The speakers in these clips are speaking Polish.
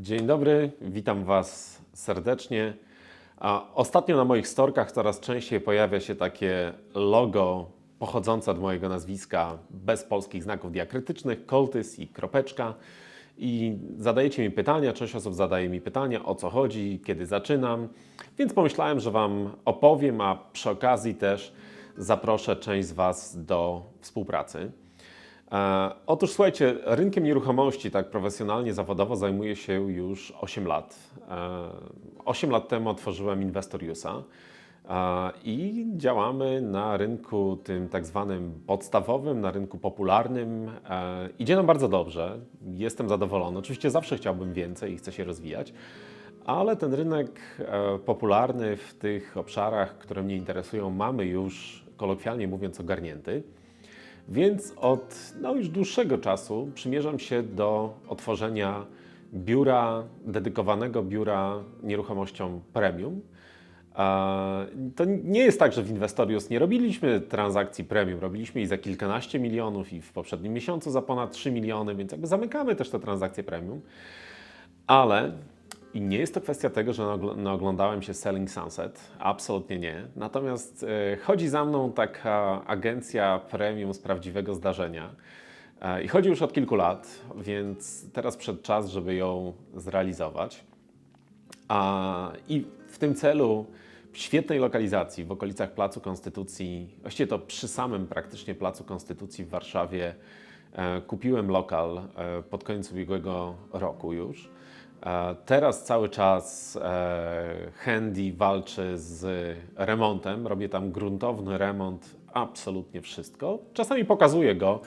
Dzień dobry, witam Was serdecznie. Ostatnio na moich storkach coraz częściej pojawia się takie logo pochodzące od mojego nazwiska bez polskich znaków diakrytycznych, koltys i kropeczka. I zadajecie mi pytania, część osób zadaje mi pytania, o co chodzi, kiedy zaczynam. Więc pomyślałem, że Wam opowiem, a przy okazji też zaproszę część z Was do współpracy. E, Otóż słuchajcie, rynkiem nieruchomości tak profesjonalnie, zawodowo zajmuję się już 8 lat. E, 8 lat temu otworzyłem Investoriusa e, i działamy na rynku tym tak zwanym podstawowym, na rynku popularnym. E, Idzie nam bardzo dobrze, jestem zadowolony. Oczywiście zawsze chciałbym więcej i chcę się rozwijać, ale ten rynek e, popularny w tych obszarach, które mnie interesują, mamy już kolokwialnie mówiąc ogarnięty. Więc od no, już dłuższego czasu przymierzam się do otworzenia biura, dedykowanego biura nieruchomościom premium. To nie jest tak, że w Investorius nie robiliśmy transakcji premium, robiliśmy ich za kilkanaście milionów i w poprzednim miesiącu za ponad 3 miliony, więc jakby zamykamy też te transakcje premium. Ale i nie jest to kwestia tego, że naogl- naoglądałem się Selling Sunset, absolutnie nie. Natomiast e, chodzi za mną taka agencja premium z prawdziwego zdarzenia. E, I chodzi już od kilku lat, więc teraz przed czas, żeby ją zrealizować. I w tym celu w świetnej lokalizacji w okolicach Placu Konstytucji, właściwie to przy samym praktycznie Placu Konstytucji w Warszawie, e, kupiłem lokal pod koniec ubiegłego roku już. E, Teraz cały czas e, Handy walczy z remontem. Robię tam gruntowny remont, absolutnie wszystko. Czasami pokazuję go,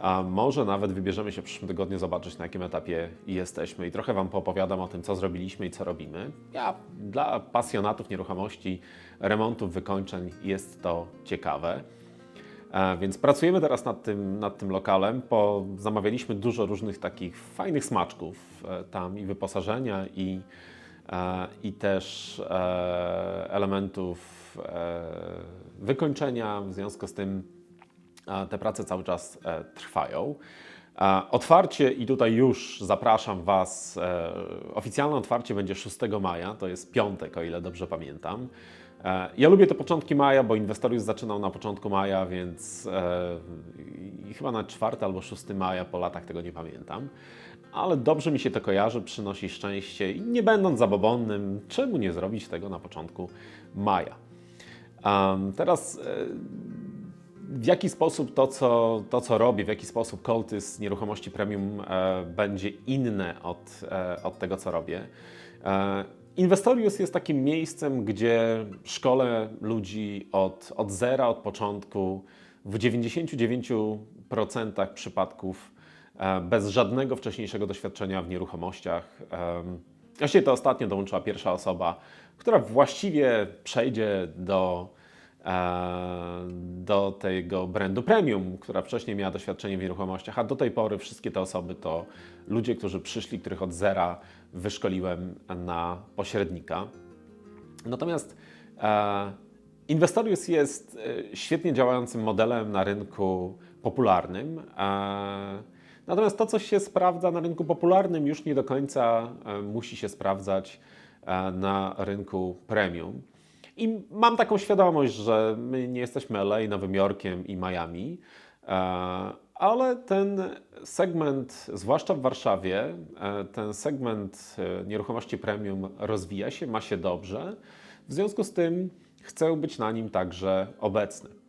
a może nawet wybierzemy się w przyszłym tygodniu zobaczyć, na jakim etapie jesteśmy i trochę Wam poopowiadam o tym, co zrobiliśmy i co robimy. Ja, dla pasjonatów nieruchomości, remontów, wykończeń jest to ciekawe. E, Więc pracujemy teraz nad tym, nad tym lokalem. Po, zamawialiśmy dużo różnych takich fajnych smaczków e, tam i wyposażenia, i, e, i też elementów wykończenia. W związku z tym te prace cały czas trwają. Otwarcie, i tutaj już zapraszam Was, oficjalne otwarcie będzie 6 maja, to jest piątek, o ile dobrze pamiętam. E, Ja lubię te początki maja, bo Inwestorius zaczynał na początku maja, więc e, chyba na 4 albo 6 maja, po latach tego nie pamiętam. Ale dobrze mi się to kojarzy, przynosi szczęście i nie będąc zabobonnym, czemu nie zrobić tego na początku maja? Em, teraz e, w jaki sposób to co, to, co robię, w jaki sposób Coltys nieruchomości premium e, będzie inne od, e, od tego, co robię. E, Investorius jest takim miejscem, gdzie szkolę ludzi od, od zera, od początku, w 99% przypadków e, bez żadnego wcześniejszego doświadczenia w nieruchomościach. Właściwie to ostatnio dołączyła pierwsza osoba, która właściwie przejdzie do, do tego brandu premium, która wcześniej miała doświadczenie w nieruchomościach, a do tej pory wszystkie te osoby to ludzie, którzy przyszli, których od zera wyszkoliłem na pośrednika. Natomiast e, Investorius jest e, świetnie działającym modelem na rynku popularnym. E, natomiast to, co się sprawdza na rynku popularnym, już nie do końca e, musi się sprawdzać e, na rynku premium. I mam taką świadomość, że my nie jesteśmy LA, Nowym Jorkiem i Miami, e, ale ten segment, zwłaszcza w Warszawie, e, ten segment e, nieruchomości premium rozwija się, ma się dobrze. W związku z tym chcę być na nim także obecny.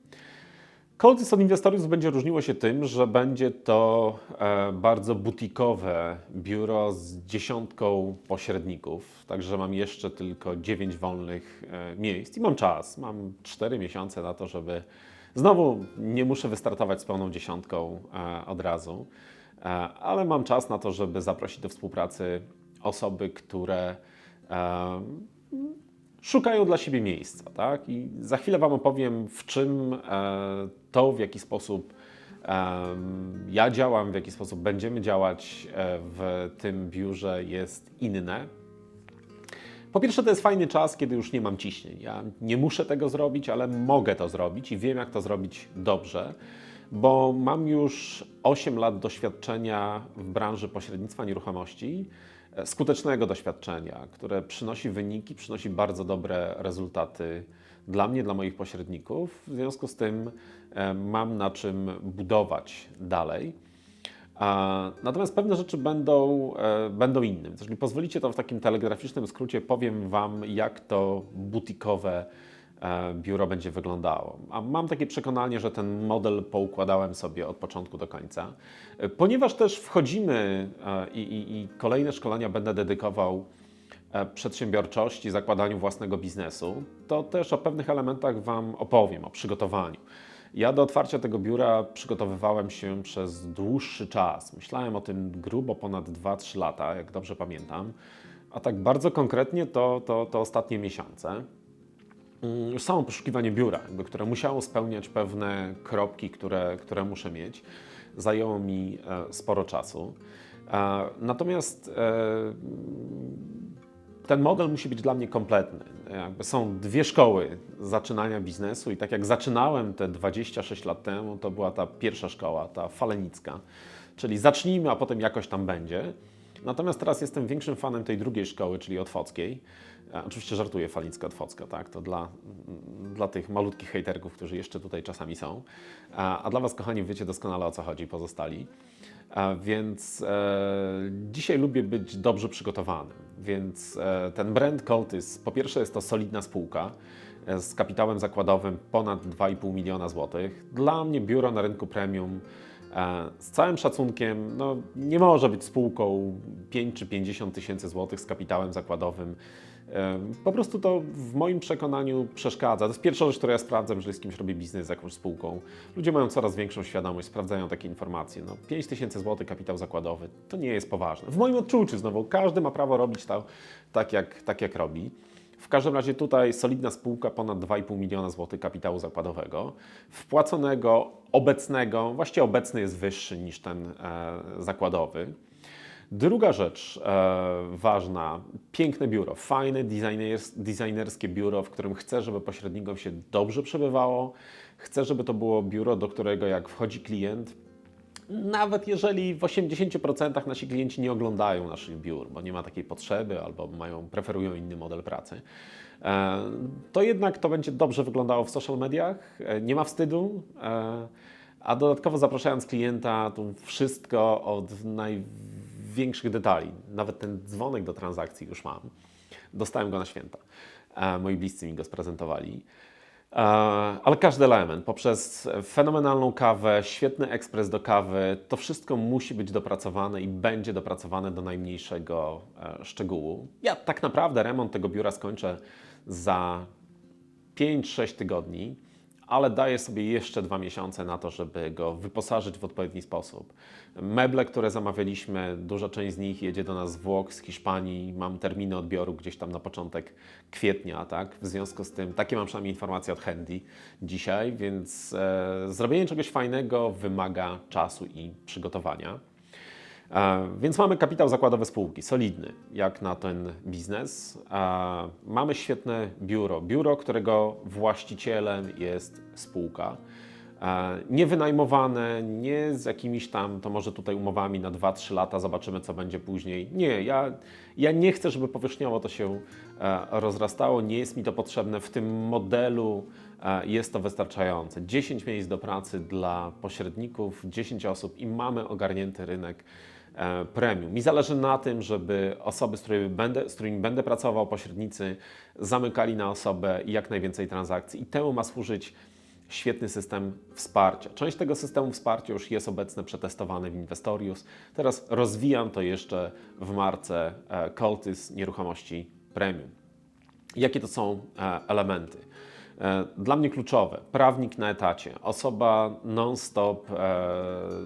Coldis od Investorius będzie różniło się tym, że będzie to e, bardzo butikowe biuro z dziesiątką pośredników, także mam jeszcze tylko 9 wolnych e, miejsc i mam czas. Mam 4 miesiące na to, żeby znowu nie muszę wystartować z pełną dziesiątką e, od razu, ale mam czas na to, żeby zaprosić do współpracy osoby, które szukają dla siebie miejsca, tak? I za chwilę Wam opowiem, w czym e, to, w jaki sposób ja działam, w jaki sposób będziemy działać e, w tym biurze jest inne. Po pierwsze, to jest fajny czas, kiedy już nie mam ciśnień. Ja nie muszę tego zrobić, ale mogę to zrobić i wiem, jak to zrobić dobrze, bo mam już 8 lat doświadczenia w branży pośrednictwa nieruchomości skutecznego doświadczenia, które przynosi wyniki, przynosi bardzo dobre rezultaty dla mnie, dla moich pośredników. W związku z tym e, mam na czym budować dalej. Natomiast pewne rzeczy będą, e, będą. Więc Jeżeli pozwolicie, to w takim telegraficznym skrócie powiem Wam, jak to butikowe e, biuro będzie wyglądało. A mam takie przekonanie, że ten model poukładałem sobie od początku do końca. E, Ponieważ też wchodzimy e, i, i, i kolejne szkolenia będę dedykował e, przedsiębiorczości, zakładaniu własnego biznesu, to też o pewnych elementach Wam opowiem, o przygotowaniu. Ja do otwarcia tego biura przygotowywałem się przez dłuższy czas. Myślałem o tym grubo ponad 2-3 lata, jak dobrze pamiętam. A tak bardzo konkretnie to, to, to ostatnie miesiące. Mm, Już samo poszukiwanie biura, jakby, które musiało spełniać pewne kropki, które, które muszę mieć, zajęło mi e, sporo czasu. E, Natomiast e, ten model musi być dla mnie kompletny. Jakby są dwie szkoły zaczynania biznesu i tak jak zaczynałem te 26 lat temu, to była ta pierwsza szkoła, ta falenicka, czyli zacznijmy, a potem jakoś tam będzie. Natomiast teraz jestem większym fanem tej drugiej szkoły, czyli otwockiej. E, Oczywiście żartuję, falicka, otwocka, tak? To dla, dla tych malutkich hejterków, którzy jeszcze tutaj czasami są. A, a dla Was, kochani, wiecie doskonale o co chodzi, pozostali. A więc e, dzisiaj lubię być dobrze przygotowanym. Więc e, ten brand Cultis, po pierwsze jest to solidna spółka e, z kapitałem zakładowym ponad 2,5 miliona złotych. Dla mnie biuro na rynku premium e, z całym szacunkiem no, nie może być spółką 5 czy 50 tysięcy złotych z kapitałem zakładowym. Po prostu to w moim przekonaniu przeszkadza. To jest pierwsza rzecz, którą ja sprawdzam, jeżeli z kimś robię biznes z jakąś spółką. Ludzie mają coraz większą świadomość, sprawdzają takie informacje. No, 5 tysięcy złotych kapitał zakładowy to nie jest poważne. W moim odczuciu znowu, każdy ma prawo robić to tak, jak, tak jak robi. W każdym razie tutaj solidna spółka, ponad 2,5 miliona złotych kapitału zakładowego, wpłaconego, obecnego, właściwie obecny jest wyższy niż ten e, zakładowy. Druga rzecz e, ważna, piękne biuro, fajne designers, designerskie biuro, w którym chcę, żeby pośrednikom się dobrze przebywało. Chcę, żeby to było biuro, do którego jak wchodzi klient, nawet jeżeli w 80% nasi klienci nie oglądają naszych biur, bo nie ma takiej potrzeby albo mają, preferują inny model pracy, e, to jednak to będzie dobrze wyglądało w social mediach, e, nie ma wstydu, e, a dodatkowo zapraszając klienta, to wszystko od największych detali, nawet ten dzwonek do transakcji już mam. Dostałem go na święta. E, Moi bliscy mi go sprezentowali. E, Ale każdy element, poprzez fenomenalną kawę, świetny ekspres do kawy, to wszystko musi być dopracowane i będzie dopracowane do najmniejszego e, szczegółu. Ja tak naprawdę remont tego biura skończę za 5-6 tygodni, ale daję sobie jeszcze dwa miesiące na to, żeby go wyposażyć w odpowiedni sposób. Meble, które zamawialiśmy, duża część z nich jedzie do nas z Włoch, z Hiszpanii. Mam terminy odbioru gdzieś tam na początek kwietnia, tak? W związku z tym, takie mam przynajmniej informacje od Handy dzisiaj, więc e, zrobienie czegoś fajnego wymaga czasu i przygotowania. E, Więc mamy kapitał zakładowy spółki, solidny, jak na ten biznes. E, Mamy świetne biuro, biuro, którego właścicielem jest spółka. E, Nie wynajmowane, nie z jakimiś tam, to może tutaj umowami na 2-3 lata, zobaczymy co będzie później. Nie, ja, ja nie chcę, żeby powierzchniowo to się e, rozrastało, nie jest mi to potrzebne. W tym modelu e, jest to wystarczające. 10 miejsc do pracy dla pośredników, 10 osób i mamy ogarnięty rynek premium. Mi zależy na tym, żeby osoby, z którymi będę, z którymi będę pracował, pośrednicy, zamykali na osobę jak najwięcej transakcji i temu ma służyć świetny system wsparcia. Część tego systemu wsparcia już jest obecnie przetestowane w Investorius. Teraz rozwijam to jeszcze w marce e, Cultis Nieruchomości Premium. Jakie to są e, elementy? E, Dla mnie kluczowe. Prawnik na etacie, osoba non-stop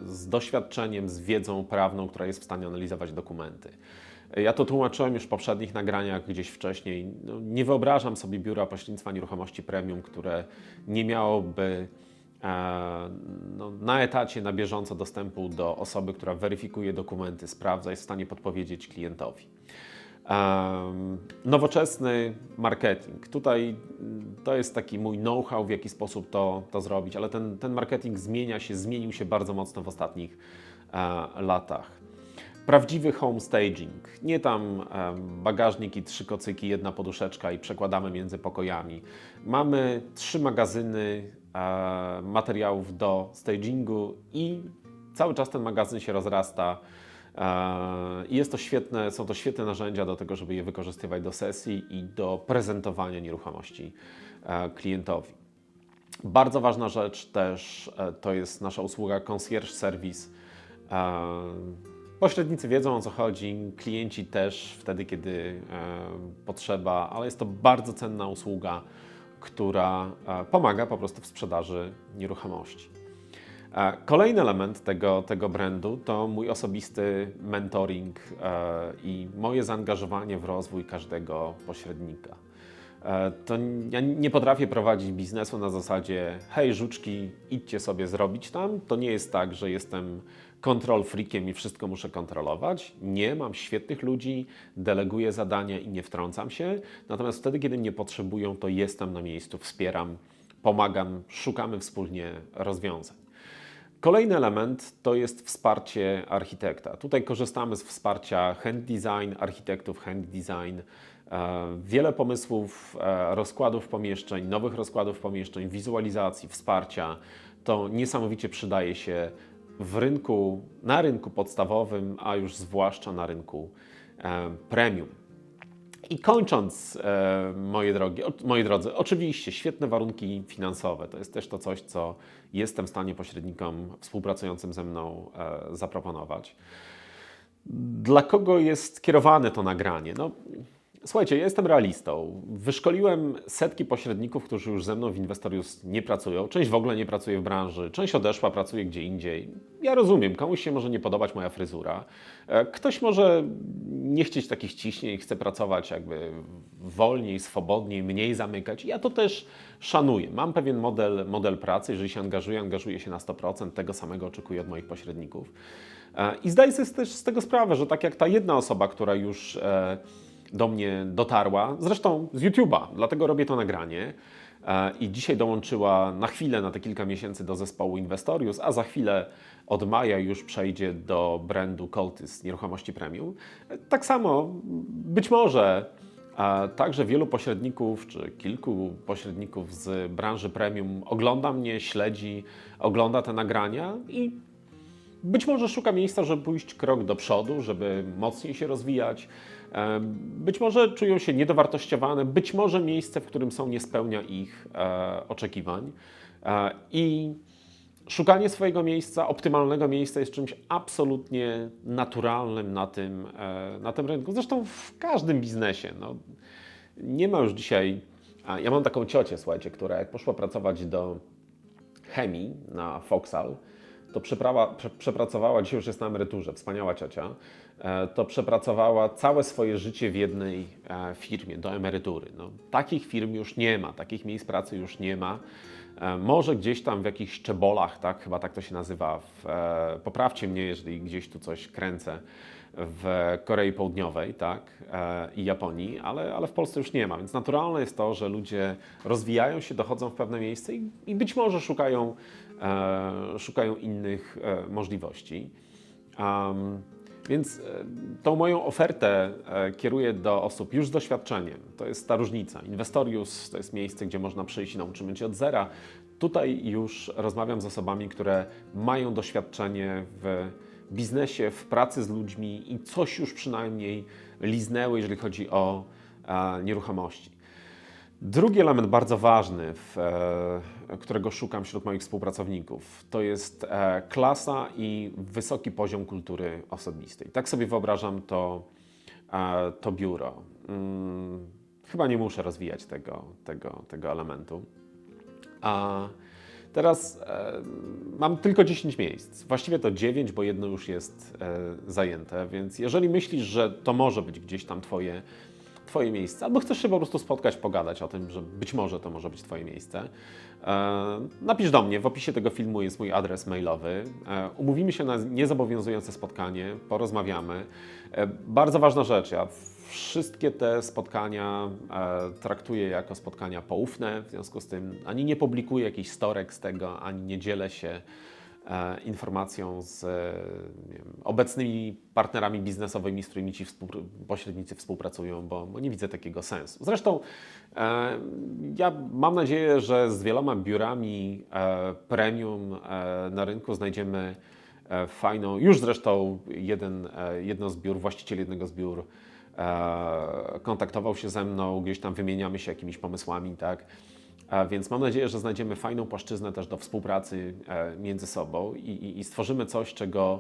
z doświadczeniem, z wiedzą prawną, która jest w stanie analizować dokumenty. Ja to tłumaczyłem już w poprzednich nagraniach gdzieś wcześniej. No, nie wyobrażam sobie biura pośrednictwa nieruchomości premium, które nie miałoby e, no, na etacie, na bieżąco dostępu do osoby, która weryfikuje dokumenty, sprawdza, jest w stanie podpowiedzieć klientowi. Em, nowoczesny marketing. Tutaj mm, to jest taki mój know-how, w jaki sposób to, to zrobić, ale ten, ten marketing zmienia się, zmienił się bardzo mocno w ostatnich e, latach. Prawdziwy home staging. Nie tam bagażnik i trzy kocyki, jedna poduszeczka i przekładamy między pokojami. Mamy trzy magazyny e, materiałów do stagingu i cały czas ten magazyn się rozrasta. E, I jest to świetne, są to świetne narzędzia do tego, żeby je wykorzystywać do sesji i do prezentowania nieruchomości e, klientowi. Bardzo ważna rzecz też to jest nasza usługa concierge service. Pośrednicy wiedzą o co chodzi, klienci też wtedy, kiedy e, potrzeba, ale jest to bardzo cenna usługa, która e, pomaga po prostu w sprzedaży nieruchomości. E, Kolejny element tego, tego brandu to mój osobisty mentoring e, i moje zaangażowanie w rozwój każdego pośrednika. E, To ja nie potrafię prowadzić biznesu na zasadzie hej żuczki, idźcie sobie zrobić tam. To nie jest tak, że jestem kontrol freakiem i wszystko muszę kontrolować. Nie, mam świetnych ludzi, deleguję zadania i nie wtrącam się. Natomiast wtedy, kiedy mnie potrzebują, to jestem na miejscu, wspieram, pomagam, szukamy wspólnie rozwiązań. Kolejny element to jest wsparcie architekta. Tutaj korzystamy z wsparcia hand design, architektów hand design. E, Wiele pomysłów, e, rozkładów pomieszczeń, nowych rozkładów pomieszczeń, wizualizacji, wsparcia. To niesamowicie przydaje się w rynku, na rynku podstawowym, a już zwłaszcza na rynku e, premium. I kończąc, e, moje, drogi, moi drodzy, oczywiście świetne warunki finansowe. To jest też to coś, co jestem w stanie pośrednikom współpracującym ze mną e, zaproponować. Dla kogo jest kierowane to nagranie? No, słuchajcie, ja jestem realistą. Wyszkoliłem setki pośredników, którzy już ze mną w Investorius nie pracują. Część w ogóle nie pracuje w branży, część odeszła, pracuje gdzie indziej. Ja rozumiem, komuś się może nie podobać moja fryzura. E, Ktoś może nie chcieć takich ciśnień, chce pracować jakby wolniej, swobodniej, mniej zamykać. Ja to też szanuję. Mam pewien model, model pracy, jeżeli się angażuję, angażuję się na 100%, tego samego oczekuję od moich pośredników. E, I zdaję sobie też z tego sprawę, że tak jak ta jedna osoba, która już e, do mnie dotarła, zresztą z YouTube'a, dlatego robię to nagranie. e, I dzisiaj dołączyła na chwilę, na te kilka miesięcy do zespołu Investorius, a za chwilę od maja już przejdzie do brandu Coltis Nieruchomości Premium. E, Tak samo być może a także wielu pośredników, czy kilku pośredników z branży premium ogląda mnie, śledzi, ogląda te nagrania i być może szuka miejsca, żeby pójść krok do przodu, żeby mocniej się rozwijać. Być może czują się niedowartościowane, być może miejsce, w którym są, nie spełnia ich e, oczekiwań. E, I szukanie swojego miejsca, optymalnego miejsca jest czymś absolutnie naturalnym na tym, e, na tym rynku. Zresztą w każdym biznesie. No, nie ma już dzisiaj. Ja mam taką ciocię, słuchajcie, która jak poszła pracować do chemii na Foxal, to przeprawa, prze, przepracowała, dzisiaj już jest na emeryturze, wspaniała ciocia, e, to przepracowała całe swoje życie w jednej e, firmie do emerytury. No, takich firm już nie ma, takich miejsc pracy już nie ma. E, Może gdzieś tam w jakichś czebolach, tak, chyba tak to się nazywa, w, poprawcie mnie, jeżeli gdzieś tu coś kręcę, w Korei Południowej tak, i Japonii, ale, ale w Polsce już nie ma. Więc naturalne jest to, że ludzie rozwijają się, dochodzą w pewne miejsce i, i być może szukają, szukają innych e, możliwości. Więc e, tą moją ofertę e, kieruję do osób już z doświadczeniem. To jest ta różnica. Investorius to jest miejsce, gdzie można przyjść i nauczymy się od zera. Tutaj już rozmawiam z osobami, które mają doświadczenie w biznesie, w pracy z ludźmi i coś już przynajmniej liznęły, jeżeli chodzi o e, nieruchomości. Drugi element bardzo ważny, w, e, którego szukam wśród moich współpracowników, to jest e, klasa i wysoki poziom kultury osobistej. Tak sobie wyobrażam to, e, to biuro. Mm, chyba nie muszę rozwijać tego, tego, tego elementu. A teraz e, mam tylko 10 miejsc. Właściwie to 9, bo jedno już jest zajęte, więc jeżeli myślisz, że to może być gdzieś tam Twoje, twoje miejsce, albo chcesz się po prostu spotkać, pogadać o tym, że być może to może być Twoje miejsce, e, napisz do mnie. W opisie tego filmu jest mój adres mailowy. E, umówimy się na niezobowiązujące spotkanie, porozmawiamy. E, bardzo ważna rzecz, ja wszystkie te spotkania traktuję jako spotkania poufne, w związku z tym ani nie publikuję jakichś storek z tego, ani nie dzielę się informacją z e, wiem, obecnymi partnerami biznesowymi, z którymi ci pośrednicy współpracują, bo, bo nie widzę takiego sensu. Zresztą e, ja mam nadzieję, że z wieloma biurami e, premium e, na rynku znajdziemy e, fajną, już zresztą jeden, e, jedno z biur, właściciel jednego z biur e, kontaktował się ze mną, gdzieś tam wymieniamy się jakimiś pomysłami, tak. Więc mam nadzieję, że znajdziemy fajną płaszczyznę też do współpracy e, między sobą i, i, i stworzymy coś, czego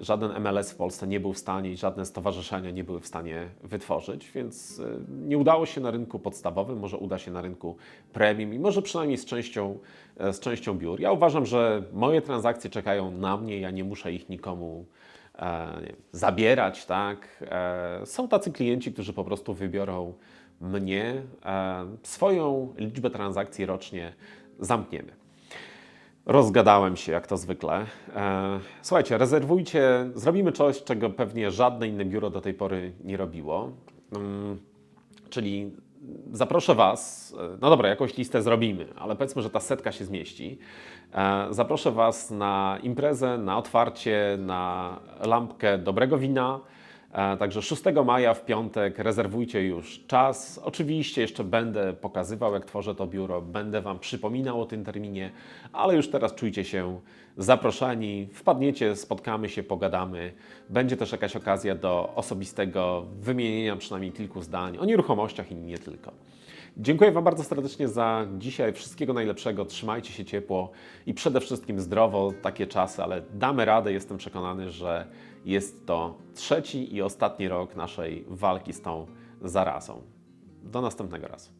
żaden MLS w Polsce nie był w stanie i żadne stowarzyszenia nie były w stanie wytworzyć, więc e, nie udało się na rynku podstawowym, może uda się na rynku premium i może przynajmniej z częścią, e, z częścią biur. Ja uważam, że moje transakcje czekają na mnie, ja nie muszę ich nikomu wiem, zabierać, tak? E, są tacy klienci, którzy po prostu wybiorą mnie, e, swoją liczbę transakcji rocznie zamkniemy. Rozgadałem się, jak to zwykle. E, słuchajcie, rezerwujcie, zrobimy coś, czego pewnie żadne inne biuro do tej pory nie robiło. Mm, czyli zaproszę Was, no dobra, jakąś listę zrobimy, ale powiedzmy, że ta setka się zmieści. E, Zaproszę Was na imprezę, na otwarcie, na lampkę dobrego wina. E, Także 6 maja w piątek rezerwujcie już czas. Oczywiście jeszcze będę pokazywał, jak tworzę to biuro, będę Wam przypominał o tym terminie, ale już teraz czujcie się zaproszeni. Wpadniecie, spotkamy się, pogadamy. Będzie też jakaś okazja do osobistego wymienienia przynajmniej kilku zdań o nieruchomościach i nie tylko. Dziękuję Wam bardzo serdecznie za dzisiaj. Wszystkiego najlepszego. Trzymajcie się ciepło i przede wszystkim zdrowo. Takie czasy, ale damy radę. Jestem przekonany, że jest to trzeci i ostatni rok naszej walki z tą zarazą. Do następnego razu.